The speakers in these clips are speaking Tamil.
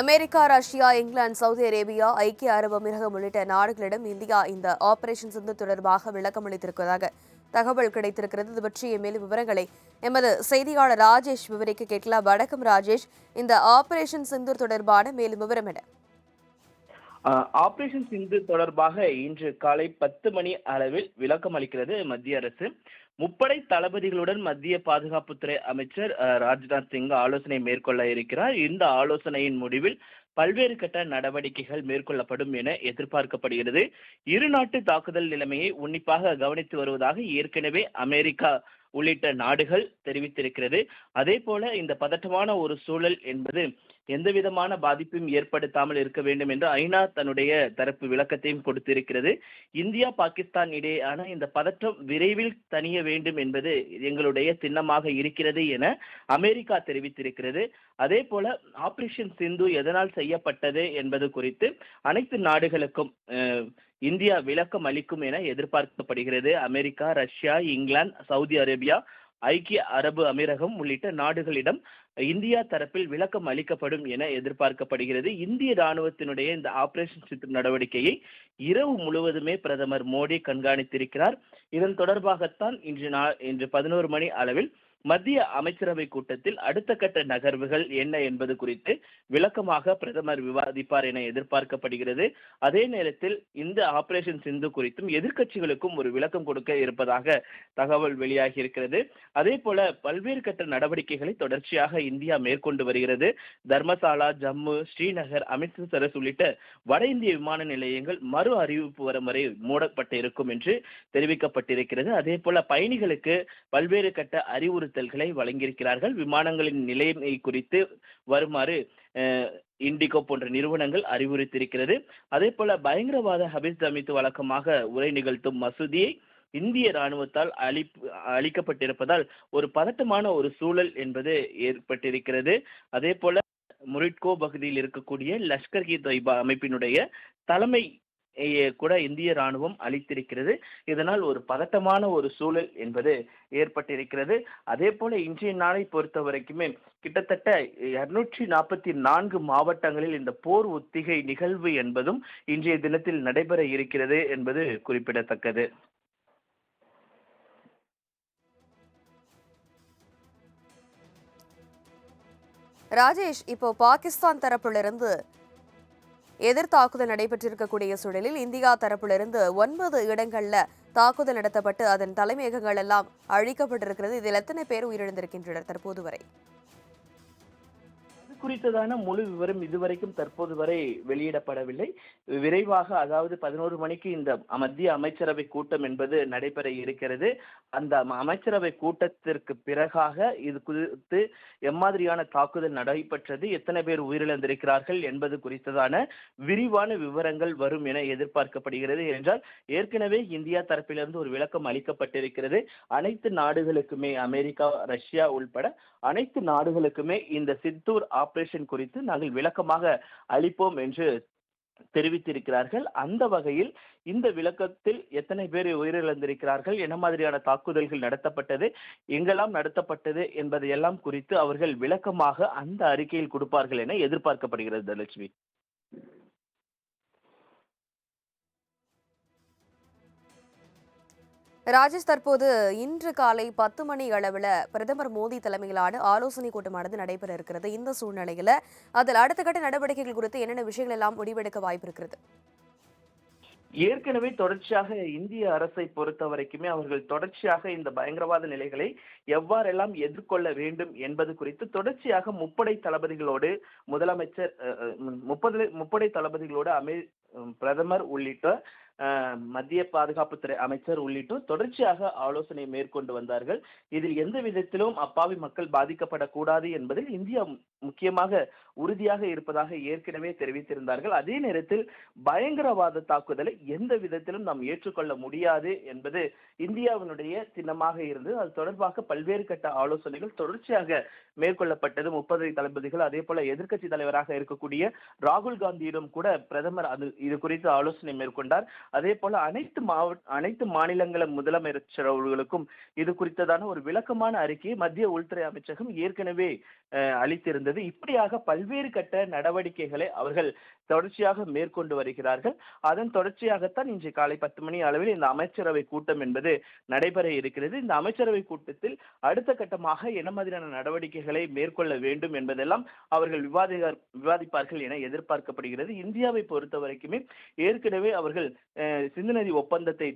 America Russia England Saudi Arabia ஐக்கிய அரபு அமீரகம் உள்ளிட்ட நாடுகளிடம் இந்தியா இந்த ஆபரேஷன் சிந்து தொடர்பாக விளக்கம் அளித்திருப்பதாக தகவல் கிடைத்திருக்கிறது. இது பற்றிய மேலும் விவரங்களை எமது செய்தியாளர் ராஜேஷ் விவரிக்க கேட்கலாம். வணக்கம் ராஜேஷ். இந்த ஆபரேஷன் சிந்தூர் தொடர்பான மேலும் விவரம் என்ன? ஆபரேஷன் சிந்து தொடர்பாக இன்று காலை பத்து மணி அளவில் விளக்கம் அளிக்கிறது மத்திய அரசு. முப்படை தளபதிகளுடன் மத்திய பாதுகாப்புத்துறை அமைச்சர் ராஜ்நாத் சிங் ஆலோசனை மேற்கொள்ள இருக்கிறார். இந்த ஆலோசனையின் முடிவில் பல்வேறு கட்ட நடவடிக்கைகள் மேற்கொள்ளப்படும் என எதிர்பார்க்கப்படுகிறது. இரு நாட்டு தாக்குதல் நிலைமையை உன்னிப்பாக கவனித்து வருவதாக ஏற்கனவே அமெரிக்கா உள்ளிட்ட நாடுகள் தெரிவித்திருக்கிறது. அதே போல இந்த பதட்டமான ஒரு சூழல் என்பது எந்த விதமான பாதிப்பும் ஏற்படுத்தாமல் இருக்க வேண்டும் என்று ஐநா தன்னுடைய தரப்பு விளக்கத்தையும் கொடுத்திருக்கிறது. இந்தியா பாகிஸ்தான் இடையேயான இந்த பதற்றம் விரைவில் தணிய வேண்டும் என்பது எங்களுடைய சின்னமாக இருக்கிறது என அமெரிக்கா தெரிவித்திருக்கிறது. அதே போல ஆபரேஷன் சிந்து எதனால் செய்யப்பட்டது என்பது குறித்து அனைத்து நாடுகளுக்கும் இந்தியா விளக்கம் அளிக்கும் என எதிர்பார்க்கப்படுகிறது. America Russia England Saudi Arabia ஐக்கிய அரபு அமீரகம் உள்ளிட்ட நாடுகளிடம் இந்தியா தரப்பில் விளக்கம் அளிக்கப்படும் என எதிர்பார்க்கப்படுகிறது. இந்திய ராணுவத்தினுடைய இந்த ஆபரேஷன் சித்து நடவடிக்கையை இரவு முழுவதுமே பிரதமர் மோடி கண்காணித்திருக்கிறார். இதன் தொடர்பாகத்தான் இன்று நா இன்று பதினோரு மணி அளவில் மத்திய அமைச்சரவை கூட்டத்தில் அடுத்த கட்ட நகர்வுகள் என்ன என்பது குறித்து விளக்கமாக பிரதமர் விவாதிப்பார் என எதிர்பார்க்கப்படுகிறது. அதே நேரத்தில் இந்த ஆபரேஷன் சிந்து குறித்தும் எதிர்க்கட்சிகளுக்கும் ஒரு விளக்கம் கொடுக்க இருப்பதாக தகவல் வெளியாகி இருக்கிறது அதே போல பல்வேறு கட்ட நடவடிக்கைகளை தொடர்ச்சியாக இந்தியா மேற்கொண்டு வருகிறது. தர்மசாலா ஜம்மு ஸ்ரீநகர் அமிர்தசரஸ் உள்ளிட்ட வட இந்திய விமான நிலையங்கள் மறு அறிவிப்பு வரும் வரை மூடப்பட்டு இருக்கும் என்று தெரிவிக்கப்பட்டிருக்கிறது. அதே போல பயணிகளுக்கு பல்வேறு கட்ட அறிவுறுத்தல்களை வழங்கியிருக்கிறார்கள். விமானங்களின் நிலைமை குறித்து வருமாறு இண்டிகோ போன்ற நிறுவனங்கள் அறிவுறுத்தியிருக்கிறது. அதே போல பயங்கரவாத ஹபீஸ் அமைத்து வழக்கமாக உரை நிகழ்த்தும் மசூதியை இந்திய ராணுவத்தால் அழி அளிக்கப்பட்டிருப்பதால் ஒரு பதட்டமான ஒரு சூழல் என்பது ஏற்பட்டிருக்கிறது. அதே போல முரிட்கோ பகுதியில் இருக்கக்கூடிய லஷ்கர் இ தொய்பா அமைப்பினுடைய தலைமை கூட இந்திய ராணுவம் அளித்திருக்கிறது. இதனால் ஒரு பதட்டமான ஒரு சூழல் என்பது ஏற்பட்டிருக்கிறது. அதே போல இன்றைய நாளை பொறுத்த வரைக்குமே கிட்டத்தட்ட இருநூற்றி நாற்பத்தி நான்கு மாவட்டங்களில் இந்த போர் ஒத்திகை நிகழ்வு என்பதும் இன்றைய தினத்தில் நடைபெற இருக்கிறது என்பது குறிப்பிடத்தக்கது. ராஜேஷ் இப்போ பாகிஸ்தான் தரப்பிலிருந்து எதிர் தாக்குதல் நடைபெற்றிருக்கக்கூடிய சூழலில் இந்தியா தரப்பிலிருந்து ஒன்பது இடங்கள்ல தாக்குதல் நடத்தப்பட்டு அதன் தலைமையகங்கள் எல்லாம் அழிக்கப்பட்டிருக்கிறது. இதில் எத்தனை பேர் உயிரிழந்திருக்கின்றனர் தற்போது வரை? குறித்ததான முழு விவரம் இதுவரைக்கும் தற்போது வரை வெளியிடப்படவில்லை. விரைவாக அதாவது பதினோரு மணிக்கு இந்த மத்திய அமைச்சரவை கூட்டம் என்பது நடைபெற இருக்கிறது. அந்த அமைச்சரவை கூட்டத்திற்கு பிறகாக இது குறித்து எம்மாதிரியான தாக்குதல் நடைபெற்றது. எத்தனை பேர் உயிரிழந்திருக்கிறார்கள் என்பது குறித்ததான விரிவான விவரங்கள் வரும் என எதிர்பார்க்கப்படுகிறது என்றால் ஏற்கனவே இந்தியா தரப்பிலிருந்து ஒரு விளக்கம் அளிக்கப்பட்டிருக்கிறது. அனைத்து நாடுகளுக்குமே அமெரிக்கா ரஷ்யா உள்பட அனைத்து நாடுகளுக்குமே இந்த சித்தூர் ஆபரேஷன் குறித்து நாங்கள் விளக்கமாக அளிப்போம் என்று தெரிவித்திருக்கிறார்கள். அந்த வகையில் இந்த விளக்கத்தில் எத்தனை பேர் உயிரிழந்திருக்கிறார்கள் என்ன மாதிரியான தாக்குதல்கள் நடத்தப்பட்டது எங்கெல்லாம் நடத்தப்பட்டது என்பதையெல்லாம் குறித்து அவர்கள் விளக்கமாக அந்த அறிக்கையில் கொடுப்பார்கள் என எதிர்பார்க்கப்படுகிறது தனலட்சுமி. ராஜேஷ் தற்போது இன்று காலை பத்து மணி அளவில் பிரதமர் மோடி தலைமையிலான ஆலோசனை கூட்டமானது நடைபெற இருக்கிறது. இந்த சூழ்நிலையில் அதில் அடுத்த கட்ட நடவடிக்கைகள் குறித்து என்னென்ன விஷயங்கள் எல்லாம் முடிவெடுக்க வாய்ப்பு இருக்கிறது? ஏற்கனவே தொடர்ச்சியாக இந்திய அரசை பொறுத்த வரைக்குமே அவர்கள் தொடர்ச்சியாக இந்த பயங்கரவாத நிலைகளை எவ்வாறெல்லாம் எதிர்கொள்ள வேண்டும் என்பது குறித்து தொடர்ச்சியாக முப்படை தளபதிகளோடு முதலமைச்சர் அஹ், முப்பது முப்படை தளபதிகளோடு அமே பிரதமர் உள்ளிட்ட மத்திய பாதுகாப்புத்துறை அமைச்சர் உள்ளிட்டோர் தொடர்ச்சியாக ஆலோசனை மேற்கொண்டு வந்தார்கள். இதில் எந்த விதத்திலும் அப்பாவி மக்கள் பாதிக்கப்படக்கூடாது என்பதில் இந்தியா முக்கியமாக உறுதியாக இருப்பதாக ஏற்கனவே தெரிவித்திருந்தார்கள். அதே நேரத்தில் பயங்கரவாத தாக்குதலை எந்த விதத்திலும் நாம் ஏற்றுக்கொள்ள முடியாது என்பது இந்தியாவினுடைய சின்னமாக இருந்து அது தொடர்பாக பல்வேறு கட்ட ஆலோசனைகள் தொடர்ச்சியாக மேற்கொள்ளப்பட்டது. முப்பது தளபதிகள் அதே போல எதிர்க்கட்சி தலைவராக இருக்கக்கூடிய ராகுல் காந்தியிடம் கூட பிரதமர் அது இது குறித்து ஆலோசனை மேற்கொண்டார். அதே போல அனைத்து மாவட்ட அனைத்து மாநிலங்கள முதலமைச்சர்களுக்கும் இது குறித்ததான ஒரு விளக்கமான அறிக்கையை மத்திய உள்துறை அமைச்சகம் ஏற்கனவே அளித்திருந்தது. இப்படியாக பல்வேறு கட்ட நடவடிக்கைகளை அவர்கள் தொடர்ச்சியாக மேற்கொண்டு வருகிறார்கள். அதன் தொடர்ச்சியாகத்தான் இன்று காலை பத்து மணி அளவில் இந்த அமைச்சரவை கூட்டம் என்பது நடைபெற இருக்கிறது. இந்த அமைச்சரவை கூட்டத்தில் அடுத்த கட்டமாக என்ன மாதிரியான நடவடிக்கைகளை மேற்கொள்ள வேண்டும் என்பதெல்லாம் அவர்கள் விவாதி விவாதிப்பார்கள் என எதிர்பார்க்கப்படுகிறது. இந்தியாவை பொறுத்த வரைக்குமே ஏற்கனவே அவர்கள் சிந்துநதி சிந்து நதி ஒப்பந்தத்தை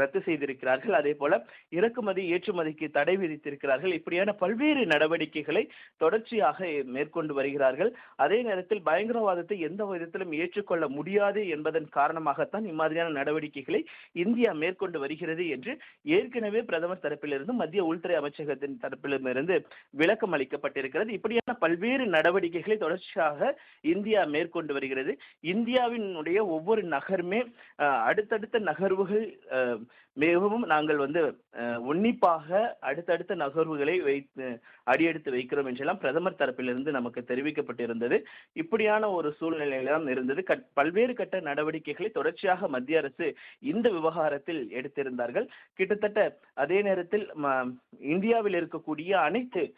ரத்து செய்திருக்கிறார்கள். அதே போல இறக்குமதி ஏற்றுமதிக்கு தடை விதித்திருக்கிறார்கள். இப்படியான பல்வேறு நடவடிக்கைகளை தொடர்ச்சியாக மேற்கொண்டு வருகிறார்கள். அதே நேரத்தில் பயங்கரவாதத்தை எந்த விதத்திலும் ஏற்றுக்கொள்ள முடியாது என்பதன் காரணமாகத்தான் இம்மாதிரியான நடவடிக்கைகளை இந்தியா மேற்கொண்டு வருகிறது என்று ஏற்கனவே பிரதமர் தரப்பிலிருந்து மத்திய உள்துறை அமைச்சகத்தின் தரப்பிலிருந்து விளக்கம் அளிக்கப்பட்டிருக்கிறது. இப்படியான பல்வேறு நடவடிக்கைகளை தொடர்ச்சியாக இந்தியா மேற்கொண்டு வருகிறது. இந்தியாவினுடைய ஒவ்வொரு நகருமே அடுத்தடுத்த நகர்வுகள் மிகவும் நாங்கள் வந்து உன்னிப்பாக அடுத்தடுத்த நகர்வுகளை வைத்து அடியெடுத்து வைக்கிறோம் என்றெல்லாம் பிரதமர் தரப்பிலிருந்து நமக்கு தெரிவிக்கப்பட்டிருந்தது. இப்படியான ஒரு சூழ்நிலையெல்லாம் இருந்தது. கட்- பல்வேறு கட்ட நடவடிக்கைகளை தொடர்ச்சியாக மத்திய அரசு இந்த விவகாரத்தில் எடுத்திருந்தார்கள். கிட்டத்தட்ட அதே நேரத்தில் ம- இந்தியாவில் இருக்கக்கூடிய அனைத்து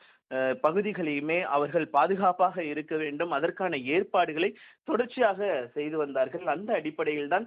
பகுதிகளையுமே அவர்கள் பாதுகாப்பாக இருக்க வேண்டும். அதற்கான ஏற்பாடுகளை தொடர்ச்சியாக செய்து வந்தார்கள். அந்த அடிப்படையில் தான்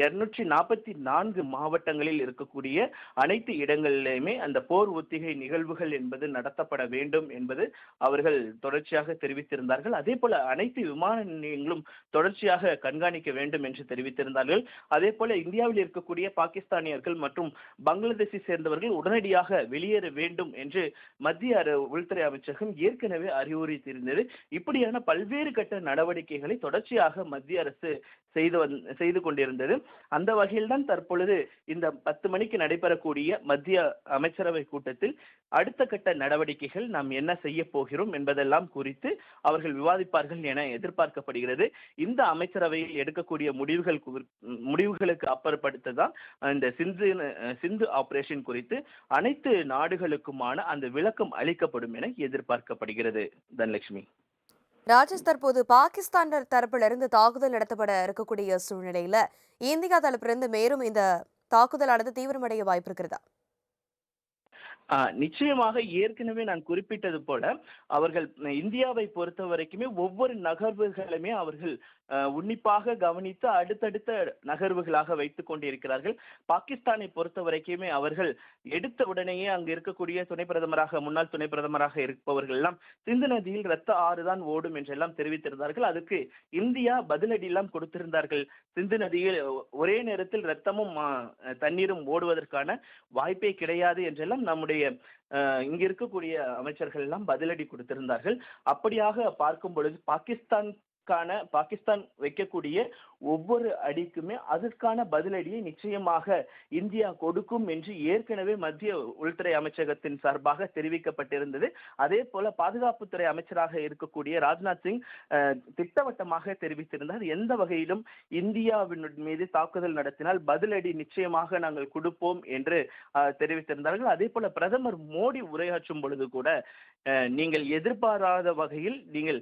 இருநூற்றி நாற்பத்தி நான்கு மாவட்டங்களில் இருக்கக்கூடிய அனைத்து இடங்களிலுமே அந்த போர் ஒத்திகை நிகழ்வுகள் என்பது நடத்தப்பட வேண்டும் என்பது அவர்கள் தொடர்ச்சியாக தெரிவித்திருந்தார்கள். அதே போல அனைத்து விமான நிலையங்களும் தொடர்ச்சியாக கண்காணிக்க வேண்டும் என்று தெரிவித்திருந்தார்கள். அதே போல இந்தியாவில் இருக்கக்கூடிய பாகிஸ்தானியர்கள் மற்றும் பங்களாதேஷை சேர்ந்தவர்கள் உடனடியாக வெளியேற வேண்டும் என்று மத்திய அரசு உள்துறை அமைச்சகம் ஏற்கனவே அறிவுறுத்தியிருந்தது. இப்படியான பல்வேறு கட்ட நடவடிக்கைகளை தொடர்ச்சியாக மத்திய அரசு செய்து வந் செய்து கொண்டிருந்தது. அந்த வகையில்தான் தற்பொழுது இந்த பத்து மணிக்கு நடைபெறக்கூடிய மத்திய அமைச்சரவை கூட்டத்தில் அடுத்த கட்ட நடவடிக்கைகள் நாம் என்ன செய்ய போகிறோம் என்பதெல்லாம் குறித்து அவர்கள் விவாதிப்பார்கள் என எதிர்பார்க்கப்படுகிறது. இந்த அமைச்சரவையில் எடுக்கக்கூடிய முடிவுகள் முடிவுகளுக்கு அப்பாற்படுத்ததான் இந்த சிந்து சிந்து ஆபரேஷன் குறித்து அனைத்து நாடுகளுக்குமான அந்த விளக்கம் அளிக்க அளிக்கப்படும் என எதிர்பார்க்கப்படுகிறது. தனலட்சுமி. ராஜேஷ் தற்போது பாகிஸ்தான் தரப்பிலிருந்து தாக்குதல் நடத்தப்பட இருக்கக்கூடிய சூழ்நிலையில இந்தியா தரப்பிலிருந்து மேலும் இந்த தாக்குதலானது தீவிரமடைய வாய்ப்பு இருக்கிறதா? நிச்சயமாக ஏற்கனவே நான் குறிப்பிட்டது போல அவர்கள் இந்தியாவை பொறுத்த வரைக்குமே ஒவ்வொரு நகர்வுகளுமே அவர்கள் உன்னிப்பாக கவனித்து அடுத்தடுத்த நகர்வுகளாக வைத்துக் கொண்டிருக்கிறார்கள். பாகிஸ்தானை பொறுத்த வரைக்குமே அவர்கள் எடுத்த உடனேயே அங்கு இருக்கக்கூடிய துணை பிரதமராக முன்னாள் துணை பிரதமராக இருப்பவர்கள் எல்லாம் சிந்து நதியில் ரத்த ஆறுதான் ஓடும் என்றெல்லாம் தெரிவித்திருந்தார்கள். அதுக்கு இந்தியா பதிலடி எல்லாம் கொடுத்திருந்தார்கள். சிந்து நதியில் ஒரே நேரத்தில் ரத்தமும் தண்ணீரும் ஓடுவதற்கான வாய்ப்பே கிடையாது என்றெல்லாம் நம்முடைய அஹ், இங்க இருக்கக்கூடிய அமைச்சர்கள் எல்லாம் பதிலடி கொடுத்திருந்தார்கள். அப்படியாக பார்க்கும் பொழுது பாகிஸ்தான் பாகிஸ்தான் வைக்கக்கூடிய ஒவ்வொரு அடிக்குமே அதற்கான பதிலடியை நிச்சயமாக இந்தியா கொடுக்கும் என்று ஏற்கனவே மத்திய உள்துறை அமைச்சகத்தின் சார்பாக தெரிவிக்கப்பட்டிருந்தது. அதே போல பாதுகாப்புத்துறை அமைச்சராக இருக்கக்கூடிய ராஜ்நாத் சிங் திட்டவட்டமாக தெரிவித்திருந்தார். எந்த வகையிலும் இந்தியாவின் மீது தாக்குதல் நடத்தினால் பதிலடி நிச்சயமாக நாங்கள் கொடுப்போம் என்று தெரிவித்திருந்தார்கள். அதே போல பிரதமர் மோடி உரையாற்றும் பொழுது கூட நீங்கள் எதிர்பாராத வகையில் நீங்கள்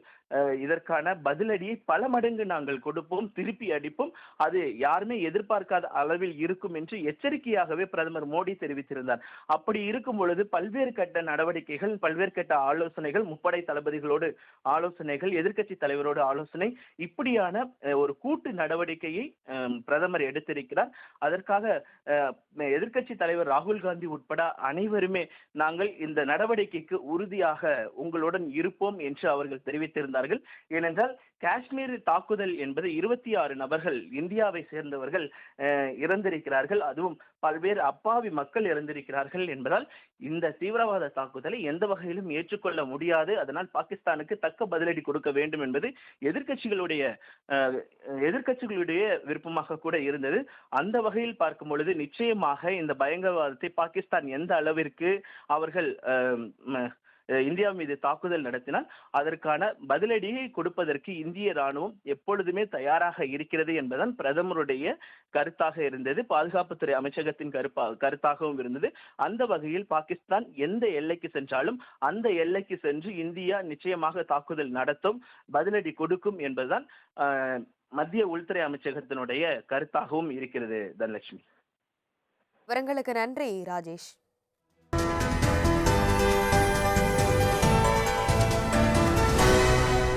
இதற்கான பதிலடியை பல மடங்கு நாங்கள் கொடுப்போம். திருப்பி திருப்பி அடிப்பும் அது யாருமே எதிர்பார்க்காத அளவில் இருக்கும் என்று எச்சரிக்கையாகவே பிரதமர் மோடி தெரிவித்திருந்தார். அப்படி இருக்கும் பொழுது பல்வேறு கட்ட நடவடிக்கைகள் பல்வேறு கட்ட ஆலோசனைகள் முப்படை தளபதிகளோடு ஆலோசனைகள் எதிர்க்கட்சி தலைவரோடு ஆலோசனை இப்படியான ஒரு கூட்டு நடவடிக்கையை பிரதமர் எடுத்திருக்கிறார். அதற்காக அஹ், எதிர்க்கட்சி தலைவர் ராகுல் காந்தி உட்பட அனைவருமே நாங்கள் இந்த நடவடிக்கைக்கு உறுதியாக உங்களுடன் இருப்போம் என்று அவர்கள் தெரிவித்திருந்தார்கள். ஏனென்றால் காஷ்மீர் தாக்குதல் என்பது இருபத்தி ஆறு நபர்கள் இந்தியாவை சேர்ந்தவர்கள் இறந்திருக்கிறார்கள். அதுவும் பல்வேறு அப்பாவி மக்கள் இறந்திருக்கிறார்கள் என்பதால் இந்த தீவிரவாத தாக்குதலை எந்த வகையிலும் ஏற்றுக்கொள்ள முடியாது. அதனால் பாகிஸ்தானுக்கு தக்க பதிலடி கொடுக்க வேண்டும் என்பது எதிர்க்கட்சிகளுடைய எதிர்கட்சிகளுடைய எதிர்க்கட்சிகளுடைய விருப்பமாக கூட இருந்தது. அந்த வகையில் பார்க்கும் பொழுது நிச்சயமாக இந்த பயங்கரவாதத்தை பாகிஸ்தான் எந்த அளவிற்கு அவர்கள் இந்தியா மீது தாக்குதல் நடத்தினால் அதற்கான பதிலடியை கொடுப்பதற்கு இந்திய ராணுவம் எப்பொழுதுமே தயாராக இருக்கிறது என்பதுதான் பிரதமருடைய கருத்தாக இருந்தது. பாதுகாப்புத்துறை அமைச்சகத்தின் கருப்பா கருத்தாகவும் இருந்தது. அந்த வகையில் பாகிஸ்தான் எந்த எல்லைக்கு சென்றாலும் அந்த எல்லைக்கு சென்று இந்தியா நிச்சயமாக தாக்குதல் நடத்தும் பதிலடி கொடுக்கும் என்பதுதான் மத்திய உள்துறை அமைச்சகத்தினுடைய கருத்தாகவும் இருக்கிறது தனலட்சுமி. விவரங்களுக்கு நன்றி ராஜேஷ்.